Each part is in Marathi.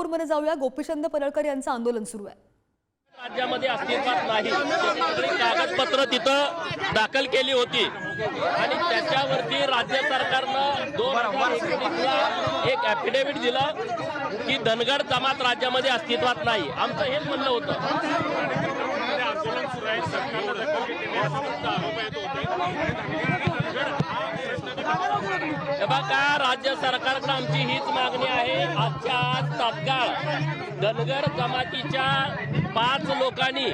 सोलापूरमध्ये जाऊया. गोपीचंद परळकर यांचं आंदोलन सुरू आहे. राज्यामध्ये अस्तित्वात नाही. कागदपत्र तिथं दाखल केली होती. आणि त्याच्यावरती राज्य सरकारनं दोन हजार एक ऍफिडेव्हिट दिलं की धनगर जमात राज्यामध्ये अस्तित्वात नाही. आमचं हेच म्हणणं होतं. आंदोलन सुरू आहे सरकारला दखल घेतलेली आहे राज्य सरकारकडे आमची हीच मागणी आहे. आजच्या तात्काळ धनगर जमातीच्या पाच लोकांनी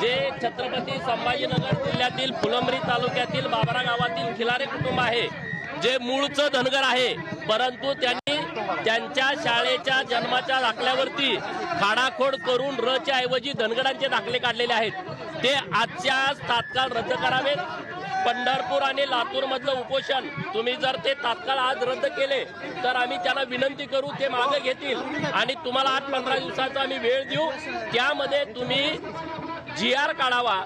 जे छत्रपती संभाजीनगर जिल्ह्यातील फुलंब्री तालुक्यातील बाबरा गावातील खिलारे कुटुंब आहे जे मूळचं धनगर आहे परंतु त्यांनी त्यांच्या शाळेच्या जन्माच्या दाखल्यावरती खाडाखोड करून रच्या ऐवजी धनगडांचे दाखले काढलेले आहेत. ते आजच्या आज तात्काळ रद्द करावेत पंढरपूर आणि लातूर मधलं उपोषण तुम्ही जर ते तात्काळ आज रद्द केले तर आम्ही त्यांना विनंती करू ते मागे घेतील. आणि तुम्हाला आठ पंधरा दिवसाचा आम्ही वेळ देऊ. त्यामध्ये तुम्ही जी आर काढावा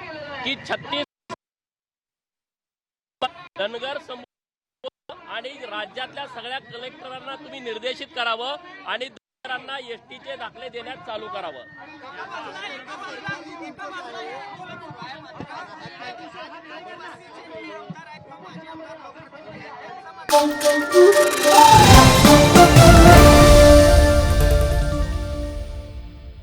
की छत्तीस धनगर आणि राज्यातल्या सगळ्या कलेक्टरांना तुम्ही निर्देशित करावं आणि धनगरांना एसटीचे दाखले देण्यास चालू करावं Thank you.